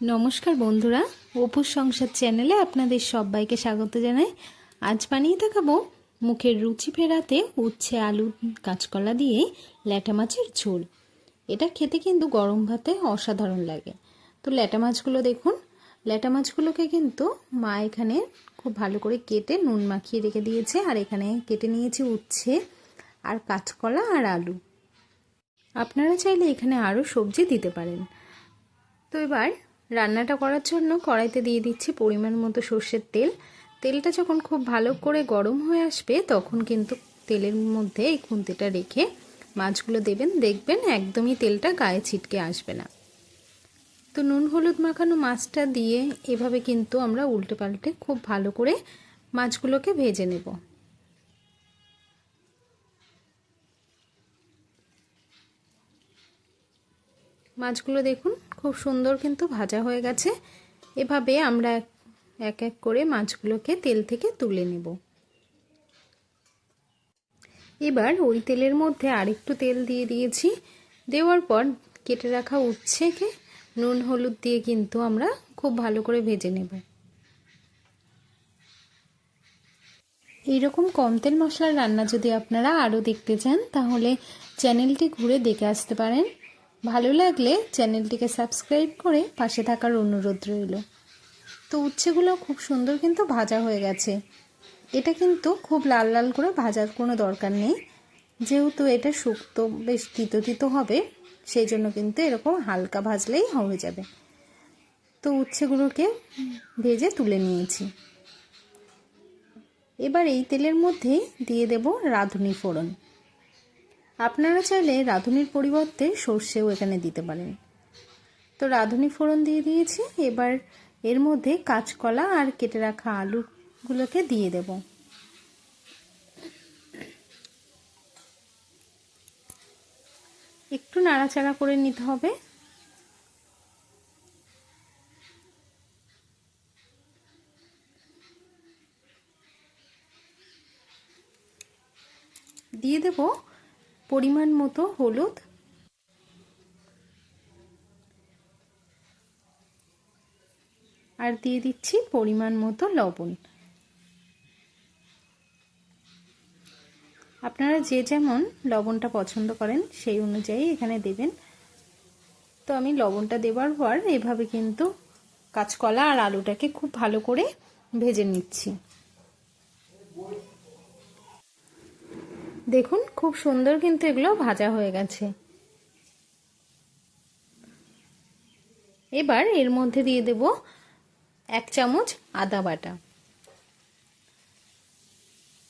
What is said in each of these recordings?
নমস্কার বন্ধুরা, অপুর সংসার চ্যানেলে আপনাদের সবাইকে স্বাগত জানাই। আজ বানিয়ে দেখাবো মুখের রুচি ফেরাতে উচ্ছে, আলু কাঁচকলা দিয়ে ল্যাটা মাছের ঝোল। এটা খেতে কিন্তু গরম ভাতে অসাধারণ লাগে। তো ল্যাটা মাছগুলো দেখুন, ল্যাটা মাছগুলোকে কিন্তু মা এখানে খুব ভালো করে কেটে নুন মাখিয়ে রেখে দিয়েছে, আর এখানে কেটে নিয়েছি উচ্ছে আর কাঁচকলা আর আলু। আপনারা চাইলে এখানে আরও সবজি দিতে পারেন। তো এবার রান্নাটা করার জন্য কড়াইতে দিয়ে দিচ্ছি পরিমাণ মতো সর্ষের তেল। তেলটা যখন খুব ভালো করে গরম হয়ে আসবে, তখন কিন্তু তেলের মধ্যে এই খুন্তিটা রেখে মাছগুলো দেবেন। দেখবেন একদমই তেলটা গায়ে ছিটকে আসবে না। তো নুন হলুদ মাখানো মাছটা দিয়ে এভাবে কিন্তু আমরা উল্টে পাল্টে খুব ভালো করে মাছগুলোকে ভেজে নেব। মাছগুলো দেখুন, খুব সুন্দর কিন্তু ভাজা হয়ে গেছে। এভাবে আমরা এক এক করে মাছগুলোকে তেল থেকে তুলে নেব। এবার ওই তেলের মধ্যে আরেকটু তেল দিয়ে দিয়েছি। দেওয়ার পর কেটে রাখা উচ্ছেকে নুন, হলুদ দিয়ে কিন্তু আমরা খুব ভালো করে ভেজে নেব। এইরকম কম তেল মশলার রান্না যদি আপনারা আরও দেখতে চান, তাহলে চ্যানেলটি ঘুরে দেখে আসতে পারেন। ভালো লাগলে চ্যানেলটিকে সাবস্ক্রাইব করে পাশে থাকার অনুরোধ রইল। তো উচ্ছেগুলো খুব সুন্দর কিন্তু ভাজা হয়ে গেছে। এটা কিন্তু খুব লাল লাল করে ভাজার কোনো দরকার নেই। যেহেতু এটা শুক্তো, বেশ তিতো তিতো হবে, সেই জন্য কিন্তু এরকম হালকা ভাজলেই হয়ে যাবে। তো উচ্ছেগুলোকে ভেজে তুলে নিয়েছি। এবার এই তেলের মধ্যেই দিয়ে দেব রাঁধুনি ফোড়ন। আপনারা চাইলে রাঁধুনির পরিবর্তে সর্ষেও এখানে দিতে পারেন। তো রাঁধুনি ফোড়ন দিয়ে দিয়েছি, এবার এর মধ্যে কাঁচকলা আর কেটে রাখা আলুগুলোকে দিয়ে দেব। একটু নাড়াচাড়া করে নিতে হবে। দিয়ে দেব পরিমাণ মতো হলুদ। আর দিয়ে দিচ্ছি পরিমাণ মতো লবণ। আপনারা যে যেমন লবণটা পছন্দ করেন, সেই অনুযায়ী এখানে দেবেন। তো আমি লবণটা দেওয়ার পর এভাবে কিন্তু কাঁচকলা আর আলুটাকে খুব ভালো করে ভেজে নিচ্ছি। দেখুন, খুব সুন্দর কিন্তু এগুলো ভাজা হয়ে গেছে। এবার এর মধ্যে দিয়ে দেব এক চামচ আদা বাটা।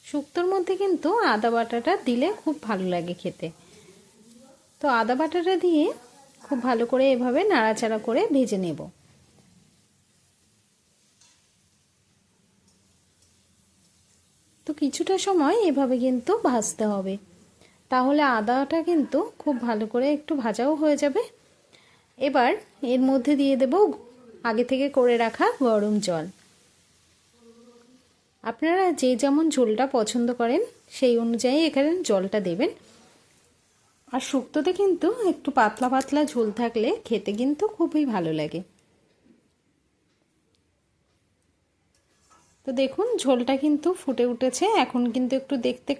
শুক্তোর মধ্যে কিন্তু আদা বাটাটা দিলে খুব ভালো লাগে খেতে। তো আদা বাটাটা দিয়ে খুব ভালো করে এভাবে নাড়াচাড়া করে ভেজে নেব। তো কিছুটা সময় এভাবে কিন্তু ভাজতে হবে। তাহলে আদাটা কিন্তু খুব ভালো করে একটু ভাজাও হয়ে যাবে। এবার এর মধ্যে দিয়ে দেব আগে থেকে করে রাখা গরম জল। আপনারা যে যেমন ঝোলটা পছন্দ করেন, সেই অনুযায়ী এখানে জলটা দেবেন। আর শুক্তোতে কিন্তু একটু পাতলা পাতলা ঝোল থাকলে খেতে কিন্তু খুবই ভালো লাগে। তো দেখুন, ঝোলটা কিন্তু ফুটে উঠেছে। এখন কিন্তু একটু দেখতে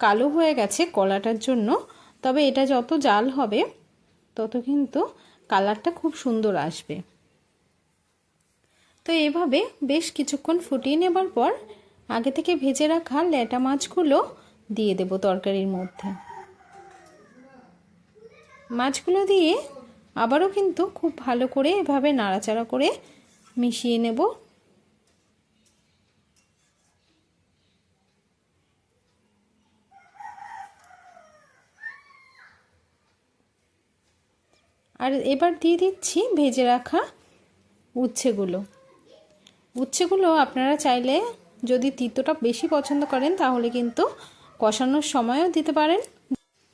কালো হয়ে গেছে কলাটার জন্য। তবে এটা যত জাল হবে, তত কিন্তু কালারটা খুব সুন্দর আসবে। তো এভাবে বেশ কিছুক্ষণ ফুটিয়ে নেবার পর আগে থেকে ভেজে রাখা ল্যাটা মাছগুলো দিয়ে দেব তরকারির মধ্যে। মাছগুলো দিয়ে আবারও কিন্তু খুব ভালো করে এভাবে নাড়াচাড়া করে মিশিয়ে নেব। আর এবার দিয়ে দিচ্ছি ভেজে রাখা উচ্ছেগুলো। উচ্ছেগুলো আপনারা চাইলে যদি তিতোটা বেশি পছন্দ করেন তাহলে কিন্তু কষানোর সময়ও দিতে পারেন।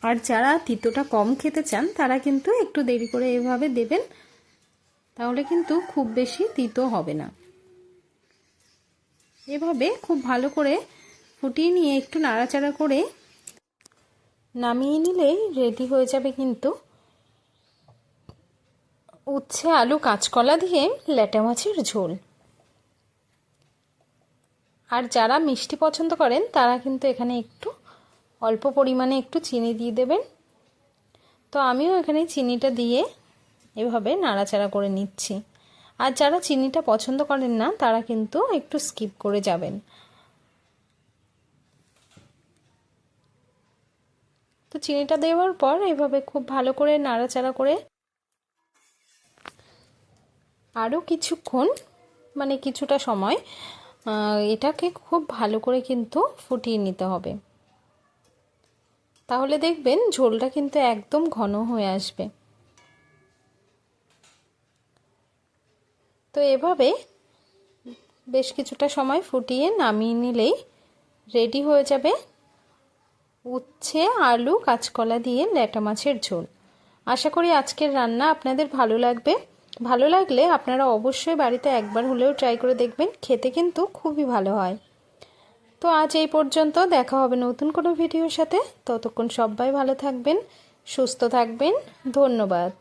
আর যারা তিতোটা কম খেতে চান তারা কিন্তু একটু দেরি করে এভাবে দেবেন, তাহলে কিন্তু খুব বেশি তিতো হবে না। এভাবে খুব ভালো করে ফুটিয়ে নিয়ে একটু নাড়াচাড়া করে নামিয়ে নিলেই রেডি হয়ে যাবে কিন্তু উচ্ছে, আলু, কাঁচকলা দিয়ে ল্যাটা মাছের ঝোল। আর যারা মিষ্টি পছন্দ করেন, তারা কিন্তু এখানে একটু অল্প পরিমাণে একটু চিনি দিয়ে দেবেন। তো আমিও এখানে চিনিটা দিয়ে এভাবে নাড়াচাড়া করে নিচ্ছি। আর যারা চিনিটা পছন্দ করেন না, তারা কিন্তু একটু স্কিপ করে যাবেন। তো চিনিটা দেওয়ার পর এভাবে খুব ভালো করে নাড়াচাড়া করে আরও কিছুক্ষণ মানে কিছুটা সময় এটাকে খুব ভালো করে কিন্তু ফুটিয়ে নিতে হবে। তাহলে দেখবেন ঝোলটা কিন্তু একদম ঘন হয়ে আসবে। তো এভাবে বেশ কিছুটা সময় ফুটিয়ে নামিয়ে নিলেই রেডি হয়ে যাবে উচ্ছে, আলু, কাঁচকলা দিয়ে ল্যাটা মাছের ঝোল। আশা করি আজকের রান্না আপনাদের ভালো লাগবে। ভালো লাগলে আপনারা অবশ্যই বাড়িতে একবার হলেও ট্রাই করে দেখবেন, খেতে কিন্তু খুবই ভালো হয়। তো আজ এই পর্যন্ত, দেখা হবে নতুন কোনো ভিডিওর সাথে। ততক্ষণ সবাই ভালো থাকবেন, সুস্থ থাকবেন, ধন্যবাদ।